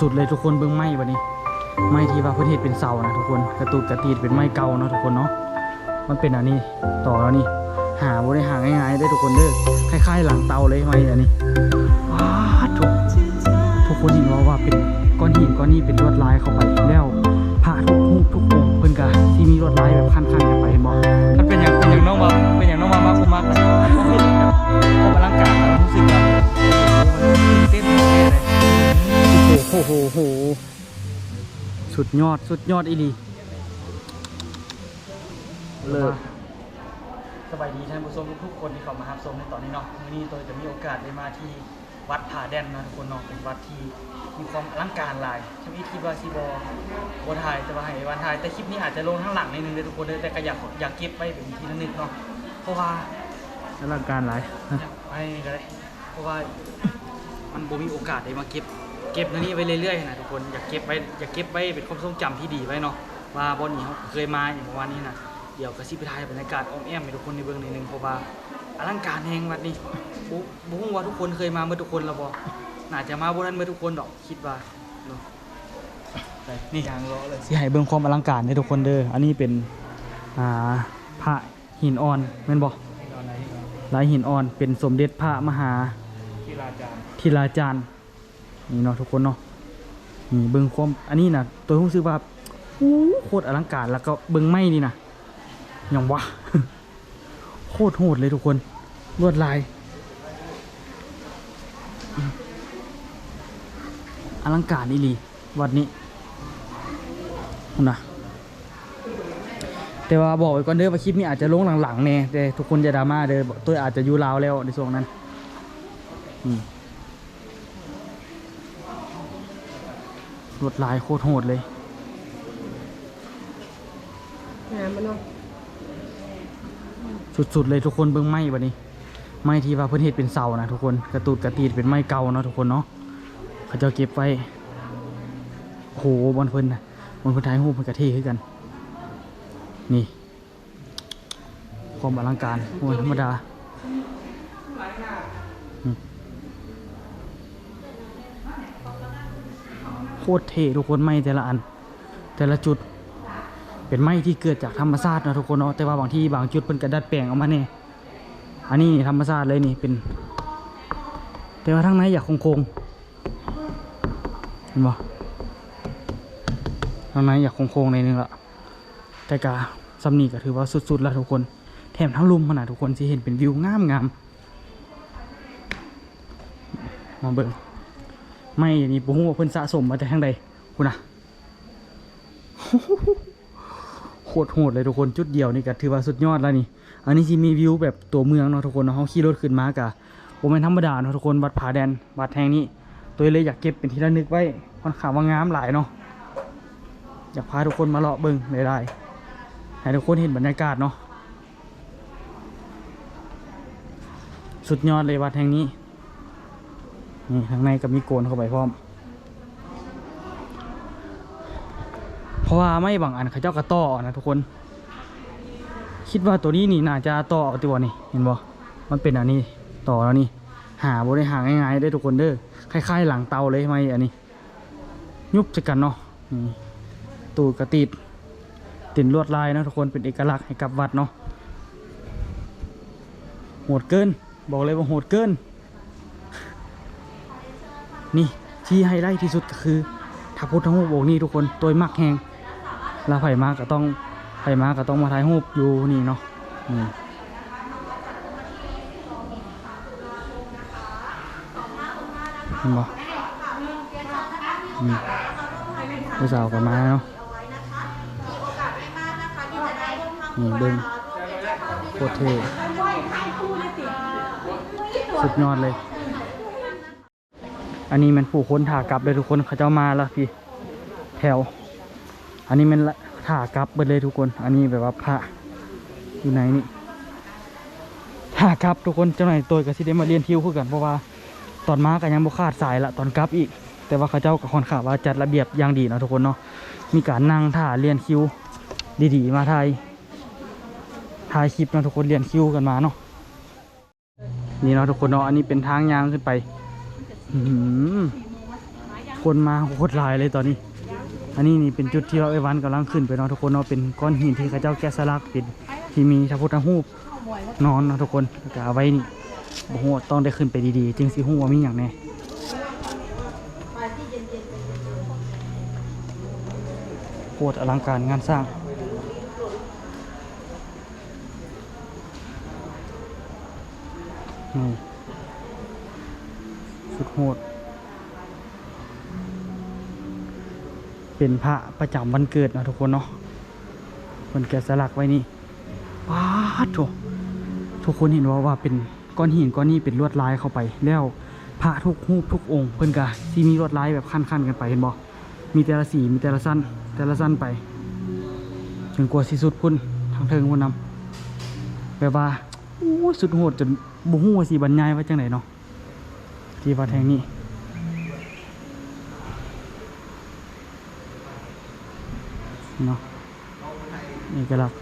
สุดๆเลยทุกคนเบิ่งไม้บัดนี้ ไม้ที่ว่าพิ่นเฮ็ดเป็นเสานะทุกคนกระตูดกระตีดเป็นไม้เก่าเนาะทุกคนเนาะมันเป็นอันนี้ต่อแล้วนี่หาบ่ได้หารง่ายๆได้ทุกคนเด้อคล้ายๆหลังเตาเลยไม้อันนี้ว้าทุกทุกคนเห็นว่าว่าเป็นก้อนหินก้อนนี้เป็นลวดลายเข้าไปแล้วพระทุกรูปทุกองเพิ่นก็สิมีลวดลายแบบคันๆกันไปเห็นบ่มันเป็นอย่างเป็นอย่างน้องว่าเป็นอย่างน้องว่ามากบ่มากนะผมเห็นแบบผมอลังการรู้สึกว่าตื่นเต้นแน่เลย โอ้โหโหโหสุดยอดสุดยอดอีหลีเลิศสบายดีท่านผู้ชมทุกๆคนที่เข้ามารับชมในตอนนี้เนาะวันนี้ตัวจะมีโอกาสได้มาที่วัดผาแดนนะทุกคนเนาะเป็นวัดที่มีความอลังการหลายชวิตคิดว่าซีบอบถ่ายจะมาให้วันถ่ายแต่คลิปนี้อาจจะลงข้างหลังนิดนึงเลยทุกคนเลยแต่ก็อยากอยากเก็บไว้เป็นทีละนิดเนาะเพราะว่าอลังการหลายไปก็ได้เพราะว่ามันบ่มีโอกาสได้มาเก็บ เก็บอันนี้ไว้เรื่อยๆนะทุกคนอยากเก็บไว้อยากเก็บไว้เป็นความทรงจำที่ดีไว้เนาะว่าบอนนี้เขาเคยมาอย่างเมื่อวานนี้นะเดี๋ยวกระซิบไปถ่ายบรรยากาศอ้อมแอมให้ทุกคนในเบื้องนิดนึงเพราะว่าอลังการแห่งวัดนี้บุบุ้งว่าทุกคนเคยมาเมื่อทุกคนแล้วบ่น่าจะมาบ่ทันเมื่อทุกคนดอกคิดว่าเนาะนี่ยางล้อเลยสิให้เบิ่งความอลังการให้ทุกคนเด้ออันนี้เป็นอ่าพระหินอ่อนแม่นบ่ตอนไหนลายหินอ่อนเป็นสมเด็จพระมหาที่ราจารย์ทีลาจารย์ นี่เนาะทุกคนเนาะนี่เบิ้งความอันนี้นะตัวผมซื้อว่าอู้โคตรอลังการแล้วก็เบิ้งไม้นี่นะอย่างวะโคตรโหดเลยทุกคนลวดลายอลังการอีหลีวัดนี้นะแต่ว่าบอกไว้ก่อนเด้อว่าคลิปนี้อาจจะลงหลังๆแน่แต่ทุกคนอย่าดราม่าเด้อตัวอาจจะยู่ลาวแล้วในช่วงนั้น อืม ลวดลายโคตรโหดเลยงานมันเนาะสุดๆเลยทุกคนเบิ่งไม้บัดนี้ ไม้ที่ว่าเพิ่นเฮ็ดเป็นเสานะทุกคนกระตูดกระตีดเป็นไม้เก่าเนาะทุกคนเนาะเขาเจะเก็บไว้โอ้โหบอลเพิ่นนะบอลเพิ่นถ่ายรูปเพิ่นกระเทคือกัน นี่ ความอลังการโอ้ยธรรมดาอืม โคตรเท่ทุกคนไม้แต่ละอัน แต่ละจุดเป็นไม้ที่เกิดจากธรรมชาตินะทุกคนเนาะแต่ว่าบางที่บางจุดเพิ่นก็ดัดแปลงออกมาเนี่ยอันนี้ธรรมชาติเลยนี่เป็น แต่ว่าทั้งในอยากคงๆเห็นบ่ทั้งในอยากคงๆในนึงละแต่กาซัมนี่ก็ถือว่าสุดๆแล้วทุกคนแถมทั้งลุมขนาดทุกคนสิเห็นเป็นวิวงามงามๆมาเบิ่ง ไม่นี่ปุ้งว่าเพิ่นสะสมมาจากทางใดคุณนะโคตรโหดเลยทุกคนจุดเดียวนี่ก็ถือว่าสุดยอดแล้วนี่ อันนี้ที่มีวิวแบบตัวเมืองเนาะทุกคนเนาะเขาขี่รถขึ้นมากะผมเป็นธรรมดาเนาะทุกคนวัดผาแดนวัดแห่งนี้ ตัวเลยอยากเก็บเป็นที่ระลึกไว้ค่อนข้างว่างามหลายเนาะอยากพาทุกคนมาเลาะเบิ่งได้ๆให้ทุกคนเห็นบรรยากาศเนาะสุดยอดเลยวัดแห่งนี้ นี่ข้างในก็มีโกนเข้าไปพร้อม เพราะว่าไม่บางอันเขาเจ้ากระต่อนะทุกคน คิดว่าตัวนี้นี่น่าจะต่อเอาตัวนี่เห็นบ่มันเป็นอันนี้ต่อแล้วนี่ หาบ่ได้หาง่ายๆได้ทุกคนเด้อคล้ายๆ หลังเตาเลยไม่อันนี้ ยุบจะกันเนาะตูดกระติดติดลวดลายนะทุกคนเป็นเอกลักษณ์ให้กับวัดเนาะโหดเกิน บอกเลยว่าโหดเกิน นี่ที่ไฮไลท์ที่สุดคือถ้าพุทธรูปองค์นี้ทุกคนตัวมักแหงแล้วไผ่มาก็ต้องไผ่มาก็ต้องมาถ่ายรูปอยู่นี่เนาะนี่เห็นบ่ผู้สาวกับมาเนาะนี่เบิ้งโคตรเท่สุดยอดเลย อันนี้มันผู้คนถ่ากลับเลยทุกคนเขาเจ้ามาแล้วพี่แถว อันนี้มันละถ่ากลับเบิดเลยทุกคน อันนี้แบบว่าพระอยู่ไหนนี่ถ่ากลับทุกคนเจ้าหน่อยตัวกับสิได้มาเรียนทิวคือกันเพราะว่าตอนมาก็ยังบ่ขาดสายละตอนกลับอีก แต่ว่าเขาเจ้ากับคอนข่าวว่าจัดระเบียบอย่างดีเนาะทุกคนเนาะมีการนั่งถ่าเรียนคิวดีๆ มาถ่ายถ่ายคลิปเนาะทุกคนเรียนคิวกันมาเนาะนี่เนาะทุกคนเนาะอันนี้เป็นทางยางขึ้นไป คนมาโคตรลายเลยตอนนี้ อันนี้นี่เป็นจุดที่ว่าไอ้วันกำลังขึ้นไปเนาะทุกคนเนาะเป็นก้อนหินที่เขาเจ้าแกะสลักเป็นที่มีพระพุทธรูปนอนเนาะทุกคนแล้วก็เอาไว้นี่บ่ฮู้ว่าต้องได้ขึ้นไปดีๆ จึงสิฮู้ว่ามีหยังแน่โคตรอลังการงานสร้างนี่ เป็นพระประจำวันเกิดนะทุกคนเนาะคนแกะสลักไว้นี่ว้าดโถทุกคนเห็นว่าว่าเป็นก้อนหินก้อนนี้เป็นลวดลายเข้าไป แล้วพระทุกรูปทุกองค์เพิ่นกะที่มีลวดลายแบบขั้นๆกันไปเห็นบ่มีแต่ละสีมีแต่ละสั้น แต่ละสั้นไปจนกลัวสิสุดพุ่นทางเทิงพุ่นนำแบบว่าโอ้สุดโหดจนบ่ฮู้ว่าสิบรรยายว่าจังไดเนาะที่วัดแห่งนี้ เนาะเอกลักษณ์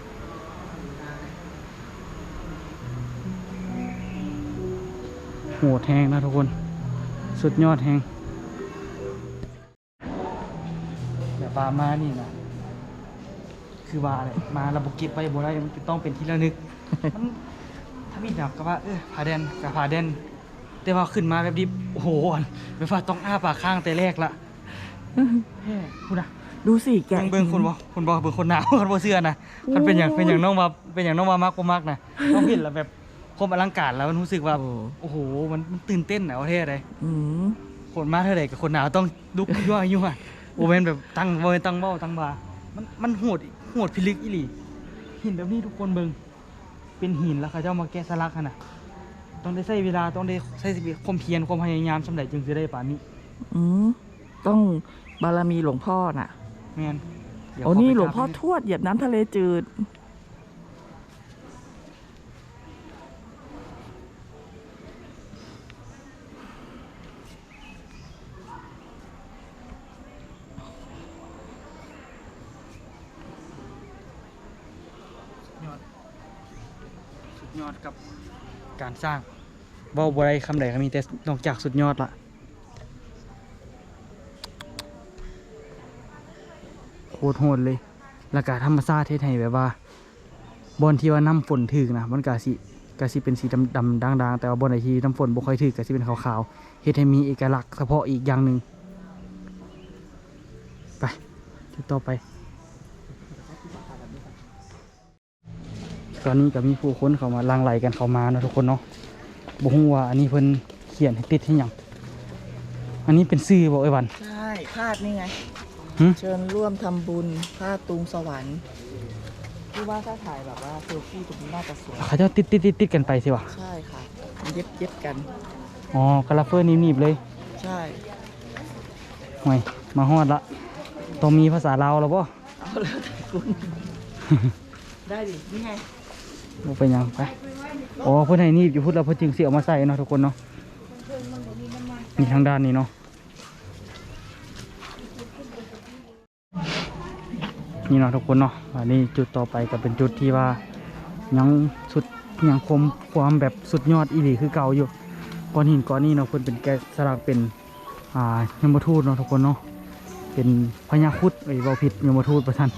โหดแหงนะทุกคน สุดยอดแหงแบบว่ามานี่นะคือว่าอะไรมาระบบเก็บไปบ่ได้มันต้องเป็นที่ระลึกมันถ้ามีดับก็ว่าเออผาแดนกับผาแดนแต่ว่าขึ้นมาแบบนี้โอ้โหแบบว่าต้องอ้าปากข้างแต่แรกละแฮ่พูดนะ ดูสิแกะเบิ่งคนบ่คนบ่เบิ่งคนหนาวคนบ่เสื้อนะมันเป็นอย่างเป็นอย่างน้องว่าเป็นอย่างน้องว่ามักบ่มักนะต้องเห็นแล้วแบบความอลังการแล้วมันรู้สึกว่าโอ้โอ้โหมันมันตื่นเต้นนะประเทศใดอืมคนมาเท่าใดกับคนหนาวต้องลุกยั่วยั่วโอ้แม่นแบบตั้งบ่แม่นตั้งเบ้าตั้งบามันมันโหดโหดพิลึกอีหลีหินแบบนี้ทุกคนเบิ่งเป็นหินแล้วเขาเจ้ามาแกะสลักหั่นน่ะต้องได้ใช้เวลาต้องได้ใช้ความเพียรความพยายามสำาใดจึงจะได้ป่านนี้อืมต้องบารมีหลวงพ่อน่ะ แม่นเดี๋ยวโอ้ขไปนี่หลวงกราบพ่อทวดเหยียบน้ำทะเลจืด ยอดสุดยอดกับการสร้างเว่าบ่ได้คำใดก็มีแต่นอกจากสุดยอดละ คตรโหดเลยแล้วก็ธรรมชาติเทศให้แบบว่าบอนที่ว่าน้ำฝนถึกนะมันก็สิก็สิเป็นสีดำดำด่างๆแต่ว่าบอนไหนที่น้ำฝนบ่ค่อยถึกก็สิเป็นขาวๆเฮ็ดให้มีเอกลักษณ์เฉพาะอีกอย่างหนึ่งไปจุดต่อไป ตอนนี้ก็มีผู้คนเข้ามาลังไหลกันเข้ามานะทุกคนเนาะบ่ฮู้ว่าอันนี้เพิ่นเขียนให้ติดให้หยังอันนี้เป็นชื่อบ่ไอ้วันใช่พาดนี่ไง หึ เชิญร่วมทำบุญพาดตูงสวรรค์ที่ว่าถ้าถ่ายแบบว่าเซลฟี่ตรงนี้น่าจะสวย เขาเจ้าติดติดติดติดกันไปสิวะใช่ค่ะ เย็บเย็บกัน อ๋อกระลาเฟอร์นิ่มๆเลยใช่ห่วยมาฮอดละต้องมีภาษาลาวแล้วบ่เอาเลยคุณ ได้ดิ นี่ไง บ่เป็นหยังไปอ๋อเพิ่นให้หนีบอยู่พุ่นแล้วเพิ่นจึงสิเอามาใส่เนาะทุกคนเนาะนี่ทางด้านนี้เนาะ นี่เนาะทุกคนเนาะอันนี้จุดต่อไปก็เป็นจุดที่ว่ายังสุดยังคมความแบบสุดยอดอีหลีคือเก่าอยู่ก้อนหินก้อนนี้เนาะเพิ่นเป็นแกสลักเป็นอ่ายมทูตเนาะทุกคนเนาะเป็นพญาคุดเอ้ยเว้าผิดยมทูตประทัน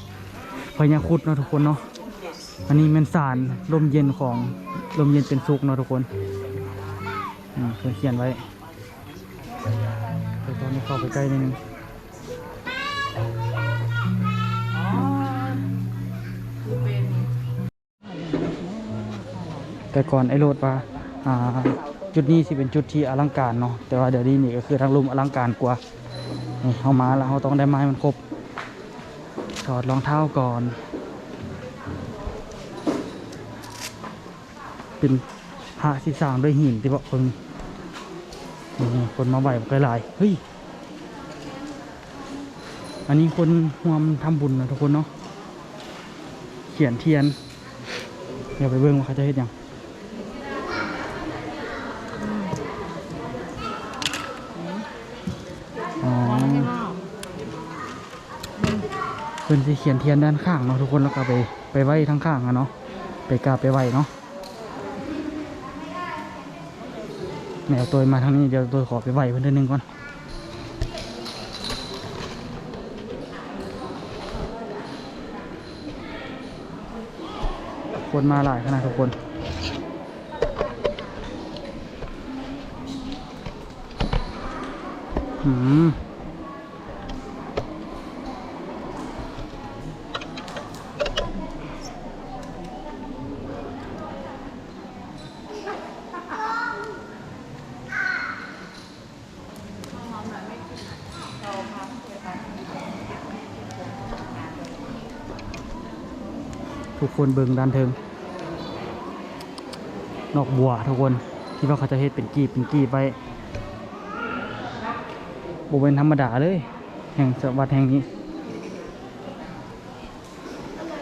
พญาคุดเนาะทุกคนเนาะอันนี้เป็นสารลมเย็นของลมเย็นเป็นสุขเนาะทุกคนอืมเพิ่นเขียนไว้เดี๋ยวตอนนี้เข้าไปใกล้นิดนึง แต่ก่อนไอ้โรดว่าจุดนี้สิเป็นจุดที่อลังการเนาะแต่ว่าเดี๋ยวนี้นี่ก็คือทางลมอลังการกว่านี่เข้ามาแล้วเราต้องได้ไม้มันครบถอดรองเท้าก่อน เป็นพระที่สางด้วยหินที่บอกคนนี่คนมาไหวบอกหลายเฮ้ยอันนี้คนรวมทำบุญนะทุกคนเนาะเขียนเทียน เดี๋ยวไปเบิ่งว่าเขาจะเฮ็ดหยัง เพิ่นสิเขียนเทียนด้านข้างเนาะทุกคนแล้วก็ไปไปไหว้ทั้งข้างอะเนาะไปกาไปไหว้เนาะแมวตัวมาทางนี้เดี๋ยวตัวขอไปไหวเพื่อนนึงก่อนคนมาหลายขนาดทุกคนอืม คนเบิงด้านเทิงนอกบัวทุกคนที่ว่าเขาจะเฮ็ดเป็นกีบเป็นกีบไปบเป็นธรรมดาเลย แห่งสวัสดแห่งนี้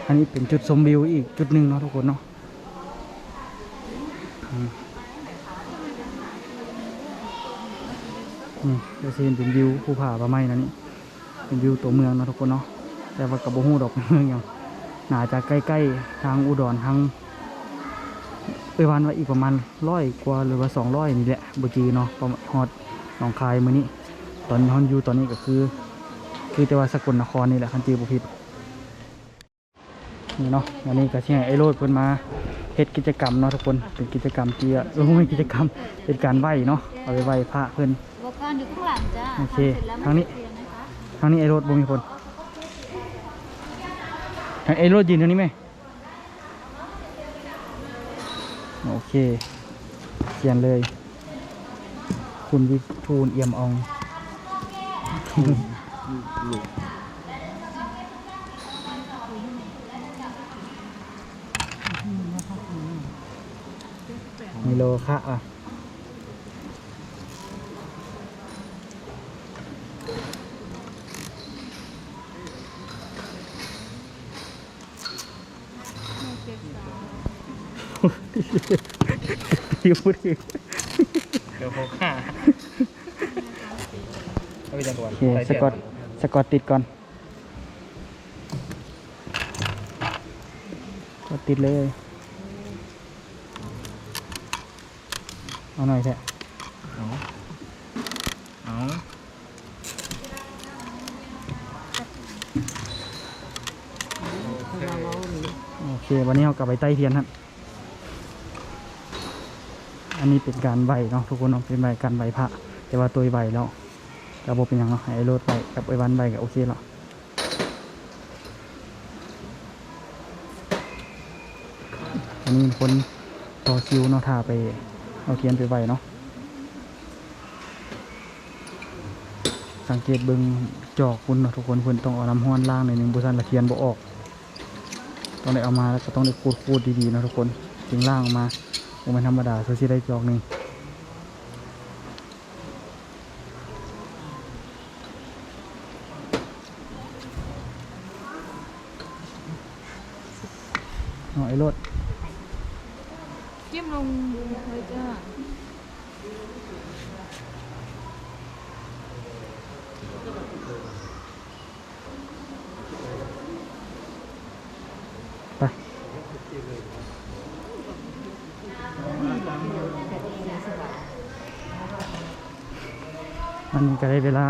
อันนี้เป็นจุดชมวิวอีกจุดหนึ่งเนาะทุกคนเนาะนี่จะเห็นเป็นวิวภูผาปะไม้นะนี่เป็นวิวตัวเมืองเนาะทุกคนเนาะแต่ว่ากับโบฮูดอกเมืองอย่าง น่าจะใกล้ๆทางอุดรทางไปวันว่าอีกประมาณร้อยกว่าหรือว่าสองร้อยนี่แหละบจีเนาะประมาณฮอดหนองคายมือนี้ ตอนฮอนอยู่ตอนนี้ก็คือ คือแต่ว่าสกลนครนี่แหละคันจีบุพิดนี่เนาะวันนี้ก็เชี่ยไอ้โรดเพิ่นมาเฮ็ดกิจกรรมเนาะทุกคนเป็นกิจกรรมที่เออไม่กิจกรรมเป็นการไหว้เนาะเอาไปไหว้พระเพิ่นอุปกรณ์อยู่ข้างหลังจ้าโอเคทำสร็จแล้วทางนี้ไม่ต้องเรียนะคะทางนี้ไอ้โรดบ่มีคน ทางไอ้โรดยืนตรงนี้ไหมโอเคเขียนเลย คุณวิทูลเอี่ยมอองมิโลคะอะ ที่พูดถึงเดี๋ยวเขาฆ่าเอาไปจังก่อนโอเคสกอตสกอตติดก่อนก็ติดเลย เอาหน่อยแท้เอาเอาโอเค วันนี้เรากลับไปใต้เทียนครับ อันนี้เป็นการไหวเนาะทุกคนเนาะเป็นไหวการไหวพระ แต่ว่าตัวไหวแล้วกระบบเป็นยังเนาะไอ้โรดไหวกับไอ้วันไหวก็โอเคแล้วอันนี้คนต่อคิวเนาะท่าไปเอาเทียนไปไหวเนาะสังเกตเบิ่งจอกคุณเนาะทุกคนเพิ่นต้องเอาน้ำห้อนล่างหน่อยหนึงบุษันละเทียนบ่ออก ต้องได้เอามาแล้วก็ต้องได้ขูดขูดดีๆนะทุกคนจึงล่างออกมา มันธรรมดาเพื่อที่ได้จอกหนึ่งเอาไอ้รถจิ้มลงเลยจ้า มันก็ได้เวลา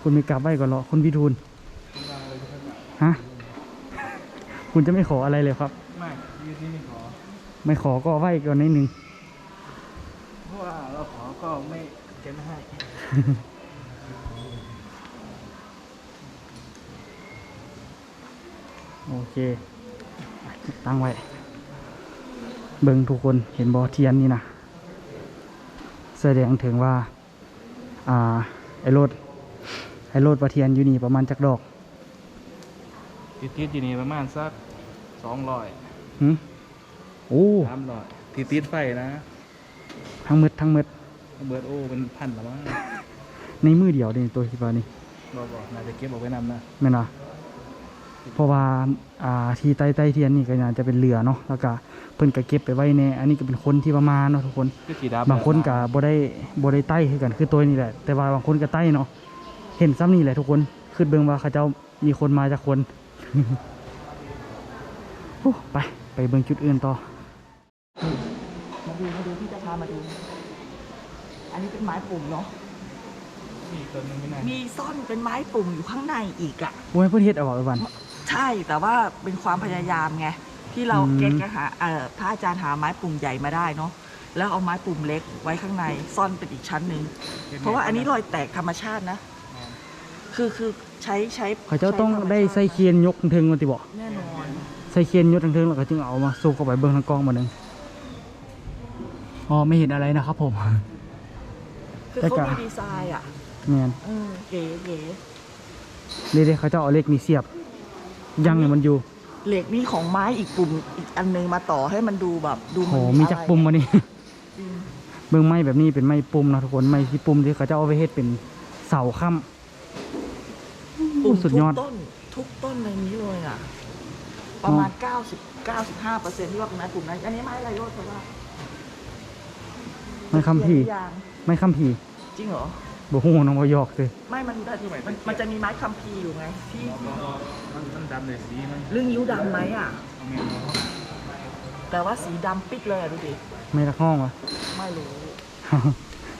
คุณมีกลับไว้ก่อนเหรอคุณวิทูลฮะคุณจะไม่ขออะไรเลยครับ ไม่ยืดที่ไม่ขอ ไม่ขอก็ไหว้ก่อนนิดนึงเพราะว่าเราขอก็ไม่จะไม่ให้โอเค ตั้งไว้ เบิ่งทุกคนเห็นบอเทียนนี่นะ แสดงถึงว่าอ่าไอ้รถไอ้รถประเทียนอยู่นี่ประมาณจักดอกติดติดอยู่นี่ประมาณสักสองร้อยหึโอ้สามร้อยติดติดไฟนะทั้งมืดทั้งมืดเบิร์ดโอ้เป็นพันละมั้งในมือเดียวนี่ตัวคิดว่านี่บอกบอกน่าจะเก็บเอาไว้นำนะแม่นว่ เพราะว่าอ่าที่ใต้ใต้เทียนนี่ก็น่าจะเป็นเรือเนาะแล้วก็เพิ่นก็เก็บไปไว้ในอันนี้ก็เป็นคนที่ประมาณเนาะทุกคน คือสีดำบางคนก็บ่ได้บ่ได้ไต้คือกันคือตัวนี้แหละ แต่ว่าบางคนก็ไต้เนาะเห็นซ้ำนี่แหละทุกคนคือเบิ่งว่าเขาเจ้ามีคนมาจากคน โอ้ไปไปเบิ่งจุดอื่นต่อ มาดูมาดูที่จะพามาดู อันนี้เป็นไม้ปุ่มเนาะ มีตัวหนึงไม่น่ามีซ่อนเป็นไม้ปุ่มอยู่ข้างในอีกอะโอ้ยเพิ่นเฮ็ดเอาไว้วัน ใช่แต่ว่าเป็นความพยายามไงที่เราอืมเก็ตก็หาเอ่อพระอาจารย์หาไม้ปุ่มใหญ่มาได้เนาะแล้วเอาไม้ปุ่มเล็กไว้ข้างในซ่อนเป็นอีกชั้นหนึ่งเพราะว่าอันนี้รอยแตกธรรมชาตินะ คือคือใช้ใช้เขาเจ้าต้องใช้ธรรมชาได้ใส่เคียนยกถึงๆมาติบอกแน่นอนใส่เคียนยกถึงๆแล้วก็จึงเอามาสู้เข้าไปเบิ้งทางกล้องมาหนึ่งอ๋อไม่เห็นอะไรนะครับผม คือแต่เขากะมีดีไซน์อะแมนเออเก๋เก๋นี่เด้เขาเจ้าเอาเหล็กนี่เสียบ ยังให้มันอยู่เหล็กนี่ของไม้อีกปุ่มอีกอันนึงมาต่อให้มันดูแบบดูโอ้มันมีจักปุ่มมานี่จริงเบิ้งไม้แบบนี้เป็นไม้ปุ่มนะทุกคนไม้ที่ปุ่มที่เขาเจ้าเอาไปเฮ็ดเป็นเสาค้ำปุ่มสุดยอด ทุกต้นทุกต้นในนี้เลยอะ ประมาณ90 95เปอร์เซ็นที่ว่าเป็นไม้ปุ่มนั้นอันนี้ไม้อะไรโรดเพราะว่า ไม้คำผีเขียนหรือยังไม้คำผีจริงเหรอ บ่ฮู้น้องบ่ยอกเลยไม่มันมันมันจะมีไม้คัมภีร์อยู่ไงที่มันมันดำเลยสีมันเรื่องยิ้วดำไหมอะเอาเมียนมาแต่ว่าสีดำปิดเลยอะดูดิไม้ตะห้องวะ ไม่รู้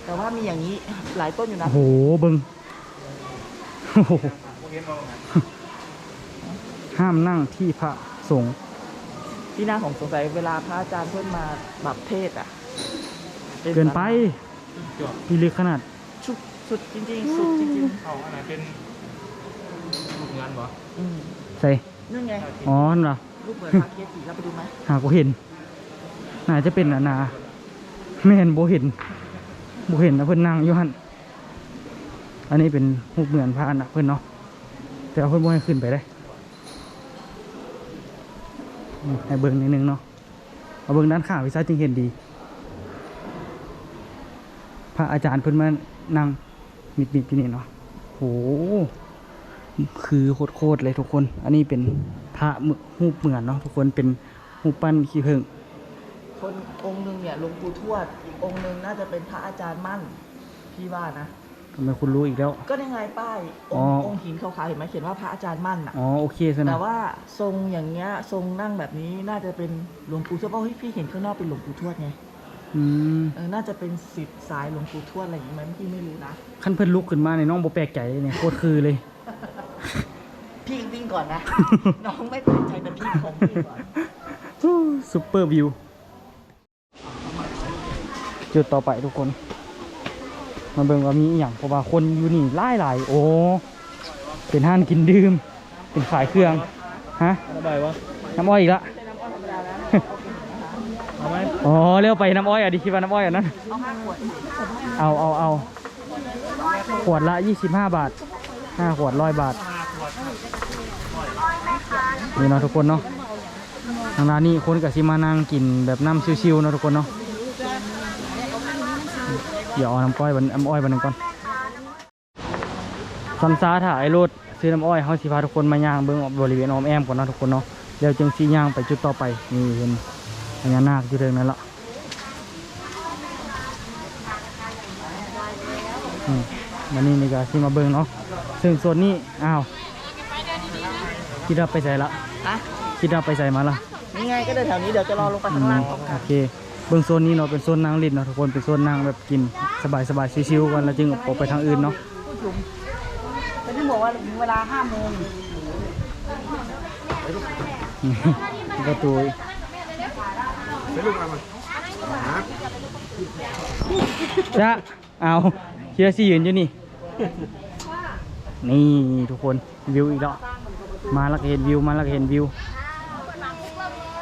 แต่ว่ามีอย่างนี้หลายต้นอยู่นะโอ้โหเบิ้งโอ้โหพวกเห็นมาไงห้ามนั่งที่พระสงฆ์ที่น่าของสงสัยเวลาพระอาจารย์เพื่อนมาแบบเทศน์อะเกินไปจบพี่ลึกขนาด สุดสุดจริงๆ สุดจริงเอาอันไหนเป็นลูกงานบ่ๆอืมใส่นั่นไง อ๋อนั่นเหรอรูปเหมือนพระเคสสีเราไปดูไหมหากูเห็น น่าจะเป็นอันนาไม่เห็นโบเห็นโบเห็นนะเพื่อนนั่งอยู่หันอันนี้เป็นรูปเหมือนพระนะเพื่อนเนาะแต่เอาเพื่อนโบให้ขึ้นไปได้อืมให้เบิ้งนิดนึงเนาะเอาเบิ้งด้านข้างวิซ่าจึงเห็นดี พระอาจารย์เพิ่นมานั่ง มิดมิดที่นี่เนาะโหคือโคตรเลยทุกคน อันนี้เป็นพระมือรูปเหมือนเนาะทุกคนเป็นรูปปั้นขี้ผึ้งคนองค์หนึ่งเนี่ยหลวงปู่ทวดอีกองค์หนึ่งน่าจะเป็นพระอาจารย์มั่นพี่ว่านะทำไมคุณรู้อีกแล้ว ก็ได้ไงป้ายออองค์องค์หินขาวๆเห็นไหมเขียนว่าพระอาจารย์มั่นอะอ๋อโอเคสนะแต่ว่าทรงอย่างเงี้ยทรงนั่งแบบนี้น่าจะเป็นหลวงปู่ทวดเพราะพี่เห็นข้างนอกเป็นหลวงปู่ทวดไง อืมเออน่าจะเป็นสิทธิ์สายหลวงปู่ทวดอะไรอย่างงี้ไหมพี่ไม่รู้นะ ขั้นเพิ่นลุกขึ้นมาในยน้องโบแปลกใจเลยเนี่ยโคตรคือเลย พี่วิ่งก่อนนะ น้องไม่ตั้งใจแต่พี่ของพี่ก่อน ซุปเปอร์วิว จุดต่อไปทุกคน มาเบิ่งว่ามีอหย่างเพราะว่าคนอยู่นี่หลายหลายๆโอ้ เป็นห้านกินดื่ม เป็นขายเครื่อง ฮะ ระบายวะน้ำอ้อยอีกละเอ๋อเร็วไปน้ำอ้อยอะดิคิดว่าน้ำอ้อยอะนั้นเอาเอาเอาขวดละ25 บาท5ขวดร้อยบาทนี่เนาะทุกคนเนาะทางร้านนี้คนกับซิมานั่งกินแบบน้ำชิวๆเนาะทุกคนเนาะเดี๋ยวเอาน้ำอ้อยบันน้ำอ้อยบันหนึ่งก่อนซัมซาถ่ายรถซื้อน้ำอ้อยเขาสิพาทุกคนมาย่างเบิ้องบริเวณออมแอมก่อนเนาะทุกคนเนาะเดี๋ยวจึงซีย่างไปจุดต่อไปนี่เห็น พญานาคอยู่เรื่องนั้นละอืมวันนี้นี่ก็ซีมาเบิ้งเนาะ ซึ่งส่วนนี้อ้าวคิดว่าไปใส่ละฮะคิดว่าไปใส่มาละนี่ไงก็เดินแถวนี้เดี๋ยวจะรอลงไปข้างล่างพร้อมกัโอนเคเบื้องโซนนี้เนาะเป็นโซนนั่งริมเนาะทุกคนเป็นโซนนั่งแบบกินสบายสบายๆชิวๆกันแล้วจึงออกไปทางอื่นเนาะแต่ที่บอกว่าถึงเวลาห้าโมงประตู เป็นลูกอะไรจะเอาเชียร์ซียืนอยู่นี่ นี่ทุกคนวิวอีกแล้วมาแล้วก็เห็นวิวมาแล้วก็เห็นวิว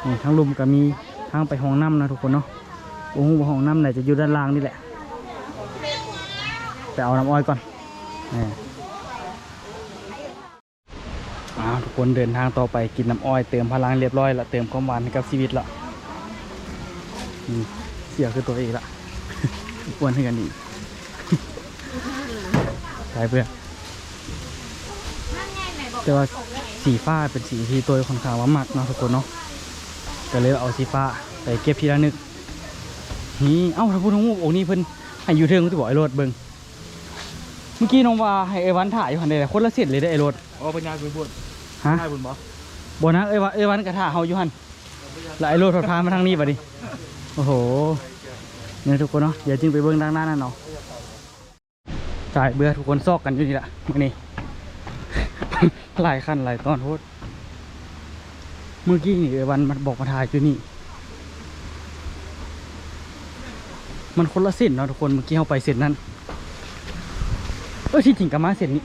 นี่ทั้งลุมก็มีทางไปห้องน้ำนะทุกคนเนาะโอ้โหห้องน้ำไหนจะอยู่ด้านล่างนี่แหละไปเอาน้ำอ้อยก่อนนี่อ้าวทุกคนเดินทางต่อไปกินน้ำอ้อยเติมพลังเรียบร้อยละเติมความหวานให้กับชีวิตละอืม เสียคือตัวเองละอ้วนให้กันอีกใช่เพื่อนแต่ว่าสีฟ้าเป็นสีที่ตัวค่อนข้างว่ามักเนาะทุกคนเนาะก็เลยเอาสีฟ้าไปเก็บทีละนึกนี่เอ้าถ้าพูดถึงองค์นี้เพิ่นให้อยู่เทิงที่บอกไอ้รถเบิ่งเมื่อกี้น้องว่าให้ไอ้วันถ่ายอยู่หันเลยคนละเส้นเลยได้อไอ้รถอ๋อปัญญาคุณพูดฮะใช่คุณบอบนะเอ้ยวันเอ้ยวันกระถ่าเฮาอยู่หันแล้วไอ้รถพามาทางนี้บัดนี้ โอ้โหเนี่ยทุกคนเนาะเดี๋ยวจึงไปเบิ่งด้านหน้านั่นเนาะจ่ายเบื่อทุกคนซอกกันอยู่นี่แหละมื่อนี้หลายขั้นหลายตอนโทษเมื่อกี้นี่เอวันมันบอกมาถ่ายอยู่นี่ มันคนละเส้นเนาะทุกคนเมื่อกี้เขาไปเส้นนั้นเออที่จริงกับมาเส้นนี้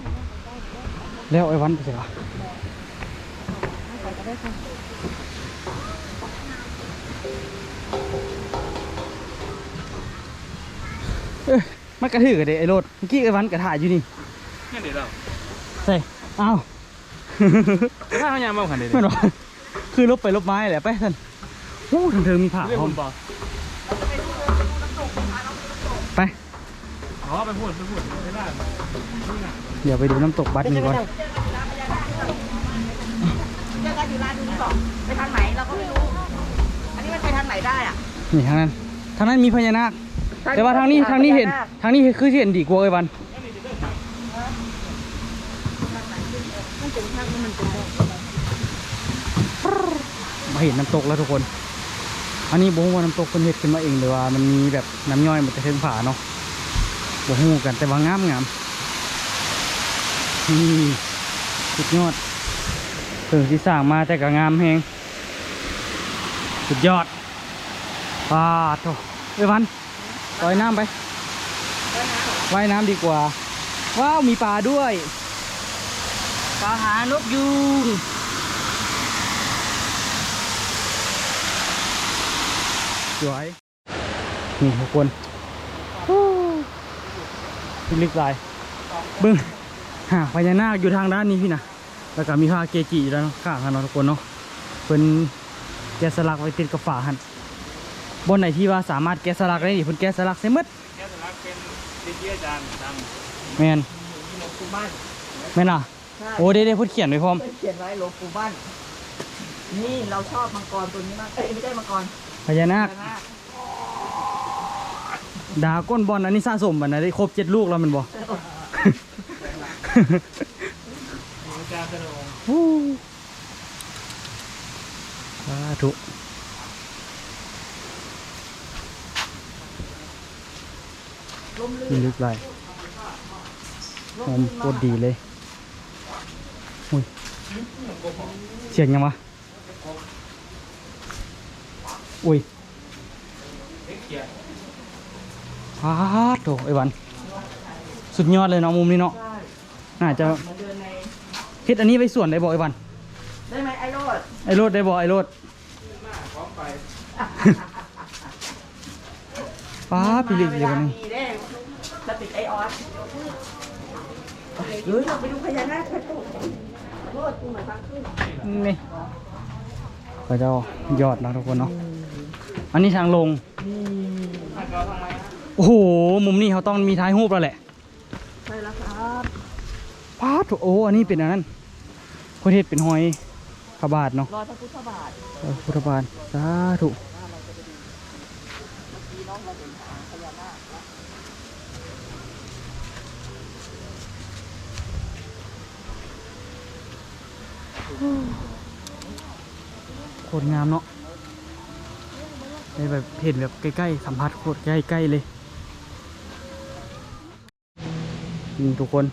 แล้วไอ้วันไปเสียว เอ้ยมันกระถือกันเดไอ้โรดเมื่อกี้ไอ้วันกระถ่ายอยู่นี่นี่เดี๋ยวเราใส่อ้าวถ้าเขายามมาขันเดี๋ยวไม่หรอกคือลบไปลบไม้แหละไปท่านโอ้ทางเธอมีผ่าเรื่องพร้อผมมบอกไปอ๋อไปพูดไปพูดไม่ได้เดี๋ยวไปดูน้ำตกบัดนี้ก่อนเจอกันอยู่ร้านนี้ก่อนไปทางไหนเราก็ไม่รู้ อันนี้มันไปทางไหนได้อะนี่ทางนั้นทางนั้นมีพญานาค แต่ว่าทางนี้ทางนี้เห็นทางนี้คือเห็นดีกว่าไอ้วันมาเห็นน้ำตกแล้วทุกคน อันนี้บ่ฮู้ว่าน้ำตกเป็นเห็ดขึ้นมาเองหรือว่ามันมีแบบน้ำย่อยมันจะเทิงผาเนาะบ่ฮู้กันแต่ว่างามงามนี่สุดยอดเพิ่งที่สร้างมาแต่ก็งามแฮงสุดยอดป้าดโถเอ้ยวัน ปล่อยน้ำไปว่ายน้ำดีกว่า ว้าว มีปลาด้วยปลาหานกยูงสวย นี่ทุกคนพิลึกลายบิ้งหาพญานาคอยู่ทางด้านนี้พี่นะแล้วก็มีพระเกจิอยู่ด้านข้างกันเนาะทุกคนเนาะเป็นแกะสลักไว้ติดกับฝาหัน บนไหนที่ว่าสามารถแกะสลักได้ดิเพิ่นแกะสลักเสหมดแกสลักเป็นดีเจอาจารย์ดังแมนหลวงปู่บ้านแม่นอะใช่โอ้ได้ได้เพิ่นเขียนไว้พร้อมเขียนไว้หลวงปู่บ้านนี่เราชอบมังกรตัวนี้มากเอ้ยไม่ใช่มังกรพญานาคพญานาคดาก้นบอลอันนี้สะสมบันนะได้ครบเจ็ดลูกแล้วแมันบ่ อาจารย์เสนองฮู้สาธุ มีลึกไหลหอมโคตรดีเลยอุ้ยเสียงยังวะอุ้ยพาดโถไอ้วัน สุดยอดเลยเนาะมุมนี้เนาะใช่น่าจะเหมือนเดินในเฮ็ดอันนี้ไว้ส่วนได้บ่ไอ้วัน ได้ไหมไอ้โรดไอ้โรดได้บ่ไอ้โรดป้าปีลิกเดี๋ยววัน นี้มีได้สติกไอเราไปดูพญานาคกันตุ๊โรดกูเหมือนทางขึ้นนี่ก็จะยอดนะทุกคนเนาะอันนี้ทางลงโอ้โหมุมนี้เขาต้องมีท้ายรูปแล้วแหละใช่แล้วครับป้าดโอ้อันนี้เป็นอันนั้นประเทศเป็นหอยพระบาทเนาะรอยพระพุทธบาทเออพุทธบาทสาธุ โคตรงามเนาะในแบบเห็นแบบใกล้ๆสัมผัสโคตรใกล้ๆเลยนี่ทุกคน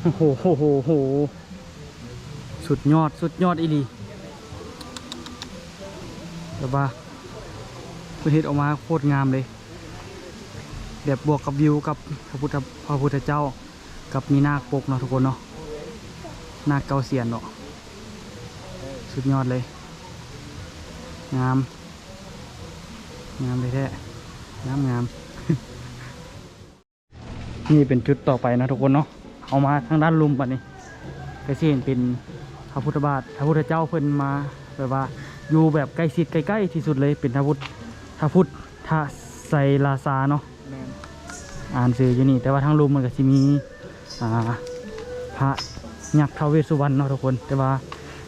โอ้โหโหโหโหสุดยอดสุดยอดอีหลีแต่ว่าประเทศออกมาโคตรงามเลยแบบบวกกับวิวกับพระพุทธพระพุทธเจ้ากับมีนาคปกเนาะทุกคนเนาะ นาคเกาเสียนเนาะสุดยอดเลย งาม งามเลยแท้งามงาม นี่เป็นจุดต่อไปนะทุกคนเนาะเอามาทางด้านลุมปัดนี้ก็สิเห็นเป็นพระพุทธบาทพระพุทธเจ้าเพิ่นมาแบบว่าอยู่แบบใกล้ชิดใกล้ๆที่สุดเลยเป็นพระพุทธพระพุทธไสลาซาเนาะแมนอ่านสื่ออยู่นี่ แต่ว่าทางลุมมันก็สิมีอ่าพระ ยักษ์ท้าวเวสุวรรณเนาะทุกคน แต่ว่า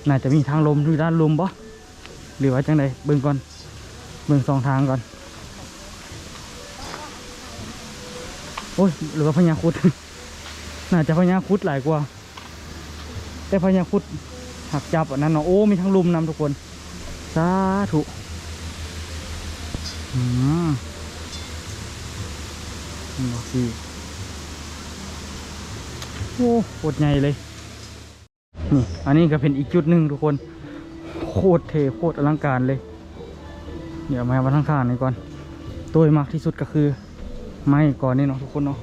น่าจะมีทางลมอยู่ด้านลมบ่หรือว่าจังไดเบิ่งก่อนเบิ่งสองทางก่อน โอ้ยหรือว่าพญาคุด น่าจะพญาคุดหลายกว่า แต่พญาคุดหักจับอันนั้นเนาะโอ้มีทั้งลมนำทุกคนสาธุอืมนี่โอ้โคตรใหญ่เลย อันนี้ก็เป็นอีกจุดหนึ่งทุกคน โคตรเท่โคตรอลังการเลย เดี๋ยวมามาทางข้างนี้ก่อน ตัวมากที่สุดก็คือไม้ก่อนนี่เนาะทุกคนเนาะ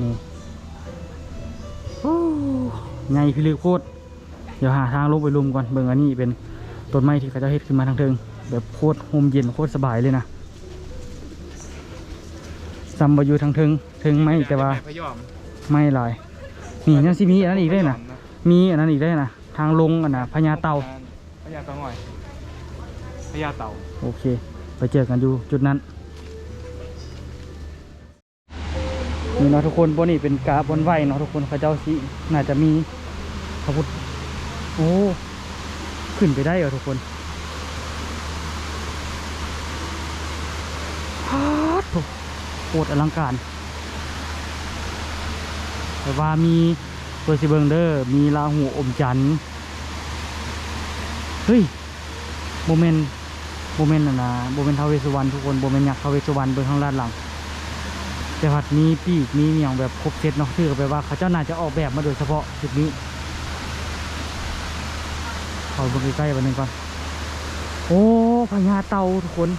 นี่โอ้ใหญ่พิลึกโคตร เดี๋ยวหาทางลงไปลุมก่อน เบิ่งอันนี้เป็นต้นไม้ที่เขาเจะเฮ็ดขึ้นมาทางเทิง แบบโคตรโฮมเย็นโคตรสบายเลยนะซัมบอยู่ทางเทิงเทิงไม้แต่ว่าพยอมไม่หลายนี่ยังสิมีอันนั้นอีกได้นะ มีอันนั้นอีกได้นะทางลงอันนะพญาเต่าพญาเต่าง่อยพญาเต่าโอเค ไปเจอกันอยู่จุดนั้นนี่เนาะทุกคนบนนี่เป็นกาบนไหวเนาะทุกคนเขาเจ้าสิน่าจะมีพระพุทธโอ้ขึ้นไปได้เหรอทุกคนฮาดโถโคตรอลังการ แต่ว่ามี ตัวซิเบิงเดอร์มีลาหูอมจันเฮ้ยโมเมนต์โมเมนต์นะนะโมเมนต์ทาวเวสุวรรณทุกคนโมเมนต์ยักษ์ทาวเวสุวรรณเบื้องข้างด้านหลัง แต่ผัดมีปีกมีเมียงแบบครบเซตเนาะถือไปว่าเขาเจ้าน่าจะออกแบบมาโดยเฉพาะจุดนี้เขาเบิ่งใกล้ๆวันหนึ่งก่อนโอ้พญาเต่าทุกคน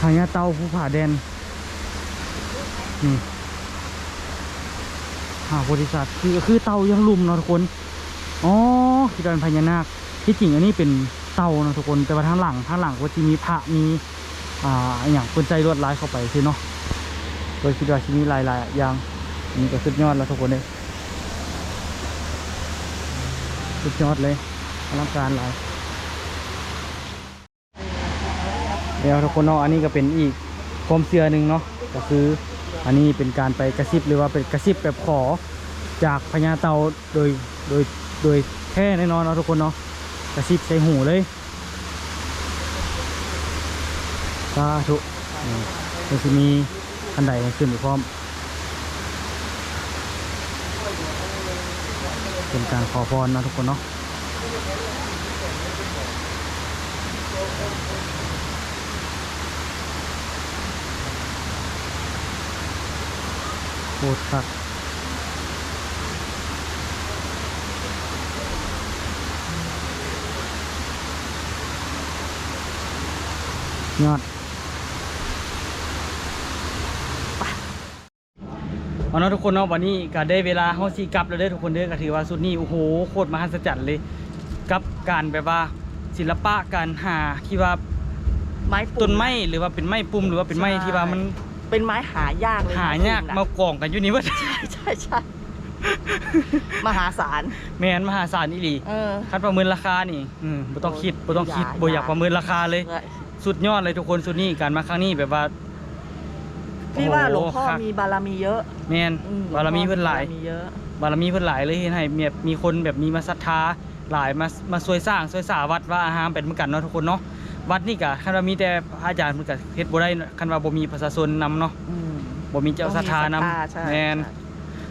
พญาเต่าภูผาแดนนี่ หาบริษัทคือคือเต่ายังลุมเนาะทุกคน อ๋อคือดอนพญานาค ที่จริงอันนี้เป็นเต่านะทุกคน แต่ว่าทางหลังทางหลังก็จะมีพระมีอ่าอย่างคนใจรวดร้ายเข้าไปคือเนาะโดยคิดว่าชีวิตหลายๆอย่างอันนี่ก็สุดยอดแล้วทุกคนเลยสุดยอดเลยอลังการหลายเดี๋ยวทุกคนเนาะอันนี้ก็เป็นอีกความเชื่อหนึ่งเนาะก็คือ อันนี้เป็นการไปกระซิบหรือว่าเป็นกระซิบแบบขอจากพญาเต่าโดยโดยโดยแค่แน่นอนเนาะทุกคนเนาะกระซิบใส่หูเลยสาธุนี่มันจะมีคันใดขึ้นอีกพร้อม เป็นการขอพรนะทุกคนเนาะ คตรคักยอดเอาเนาะทุกคนเนาะวันนี้ก็ได้เวลาเฮาสิกลับแล้วเด้อทุกคนเด้อก็ถือว่าสุดนี้โอ้โหโคตรมหัศจรรย์เลย กับการแบบว่าศิลปะการหาที่ว่าไม้ปุ่ต้นไม้หรือว่าเป็นไม้ปุ่มหรือว่าเป็นไม้ที่ว่ามัน เป็นไม้หายากเลยหายากไม้มากองกันอยู่นี่ว่าปุ่มน่ะใช่ใช่มหาศาลแมนมหาศาลอีหลีเออคัดประเมินราคานี่อืมบ่ต้องคิดบ่ต้องคิดอย่าบ่อยากอย่าประเมินราคาเลย สุดยอดเลยทุกคนสุดนี้การมาครั้งนี้แบบว่าพี่ว่าหลวงพ่อโโคักมีบารมีเยอะแมนอืบารมีเพิ่นหลายบารมีเยอะบารมีเพิ่นหลายเลยเห็นให้มีแบบมีคนแบบมีมาศรัทธาหลายมามาช่วยสร้างช่วยสร้างวัดว่าอาหารเป็นเหมือนกันเนาะทุกคนเนาะ วัดนี่ก็คันว่ามีแต่พระอาจารย์เพิ่นก็เฮ็ดบ่ได้คันว่าบ่มีประชาชนนำเนาะอืม บ่มีเจ้าศรัทธานำต้องมีศรัทธาใช่แม่นใช่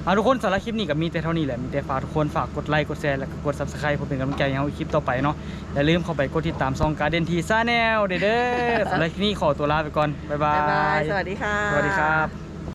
เอาทุกคนสำหรับคลิปนี้ก็มีแต่เท่านี้แหละมีแต่ฝากทุกคนฝากกดไลค์กดแชร์แล้วก็กด Subscribe เพื่อเป็นกำลังใจให้เฮาคลิปต่อไปเนาะอย่าลืมเข้าไปกดติดตามซองการ์เดนทีซ่าแนลเด้อๆสำหรับคลิปนี้ขอตัวลาไปก่อนบ๊ายบาบ๊ายบายยสวัสดีค่ะ สวัสดีครับ